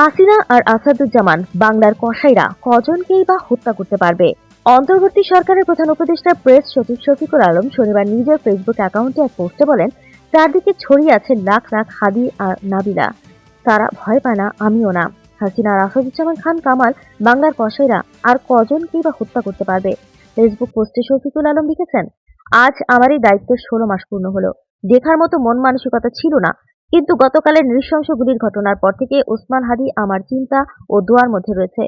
হাসিনা আর আসাদুজ্জামান বাংলার কসাইরা কজনকেই বা হত্যা করতে পারবে? অন্তর্বর্তী সরকারের প্রধান উপদেষ্টা প্রেস সচিব শফিকুল আলম শনিবার নিজের ফেসবুক অ্যাকাউন্টে এক পোস্টে বলেন, চারদিকে ছড়িয়ে আছে লাখ লাখ হাদি আর নাবিলা। তারা ভয় পায় না, আমিও না। হাসিনা আর আসাদুজ্জামান খান কামাল বাংলার কসাইরা আর কজনকেই বা হত্যা করতে পারবে? ফেসবুক পোস্টে শফিকুল আলম লিখেছেন, আজ আমার এই দায়িত্ব ষোলো মাস পূর্ণ হলো। দেখার মতো মন মানসিকতা ছিল না। কিন্তু গতকালের নৃশংস গুলির ঘটনার পর থেকে ওসমান হাদি আমার চিন্তা ও দোয়ার মধ্যে রয়েছে।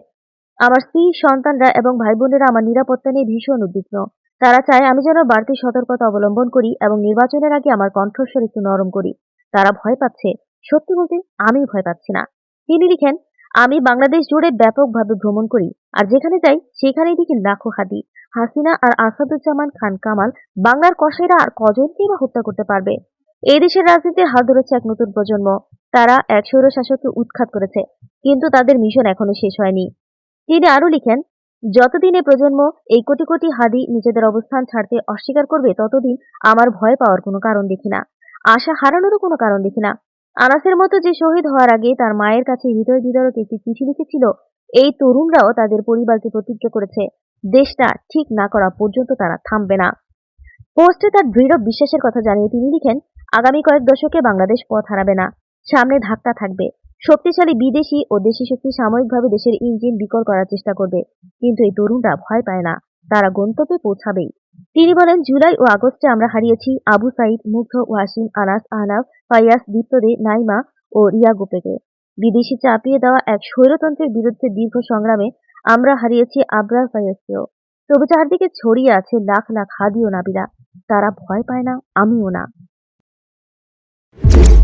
আমার স্ত্রী, সন্তানরা এবং ভাই বোনেরা আমার নিরাপত্তা নিয়ে ভীষণ উদ্বিগ্ন। তারা চায় আমি যেন বাড়তি সতর্কতা অবলম্বন করি এবং নির্বাচনের আগে আমার কণ্ঠস্বর একটু নরম করি। তারা ভয় পাচ্ছে। সত্যি বলতে আমি ভয় পাচ্ছি না। তিনি লিখেন, আমি বাংলাদেশ জুড়ে ব্যাপকভাবে ভ্রমণ করি, আর যেখানে যাই, সেখানেই দেখি লাখো হাদি। হাসিনা আর আসাদুজ্জামান খান কামাল বাংলার কসাইরা আর কজনকেই বা হত্যা করতে পারবে? এই দেশের রাজনীতির হাত ধরেছে এক নতুন প্রজন্ম। তারা এক স্বৈর শাসককে উৎখাত করেছে, কিন্তু তাদের মিশন এখনও শেষ হয়নি। তিনি আরও লিখেন, যতদিন এ প্রজন্ম এই কোটি কোটি হাদি নিজেদের অবস্থান ছাড়তে অস্বীকার করবে, ততদিন আমার ভয় পাওয়ার কোনো কারণ দেখি না। আশা হারানোরও কোনো কারণ দেখি না। আনাসের মতো যে শহীদ হওয়ার আগে তার মায়ের কাছে হৃদয় বিদারক একটি চিঠি লিখেছিল, এই তরুণরাও তাদের পরিবারকে প্রতিজ্ঞা করেছে, দেশটা ঠিক না করা পর্যন্ত তারা থামবে না। পোস্টে তার দৃঢ় বিশ্বাসের কথা জানিয়ে তিনি লিখেন আগামী কয়েক দশকে বাংলাদেশ পথ হারাবে না। সামনে ধাক্কা থাকবে। শক্তিশালী বিদেশি ও দেশি শক্তি সাময়িকভাবে দেশের ইঞ্জিন বিকল করার চেষ্টা করবে। কিন্তু এই তরুণরা ভয় পায় না। তারা গন্তব্যে পৌঁছাবেই। তিনি বলেন, জুলাই ও আগস্টে আমরা হারিয়েছি আবু সাইদ, মুগ্ধ ওয়াসিম, আনাস আহনাফ ফাইয়াস দীপ্তদে, নাইমা ও রিয়া গোপেকে। বিদেশি চাপিয়ে দেওয়া এক স্বৈরতন্ত্রের বিরুদ্ধে দীর্ঘ সংগ্রামে আমরা হারিয়েছি আবরার ফাইয়াসকেও তবে চারদিকে ছড়িয়ে আছে লাখ লাখ হাদি ও নাবিলা তারা ভয় পায় না, আমিও না। you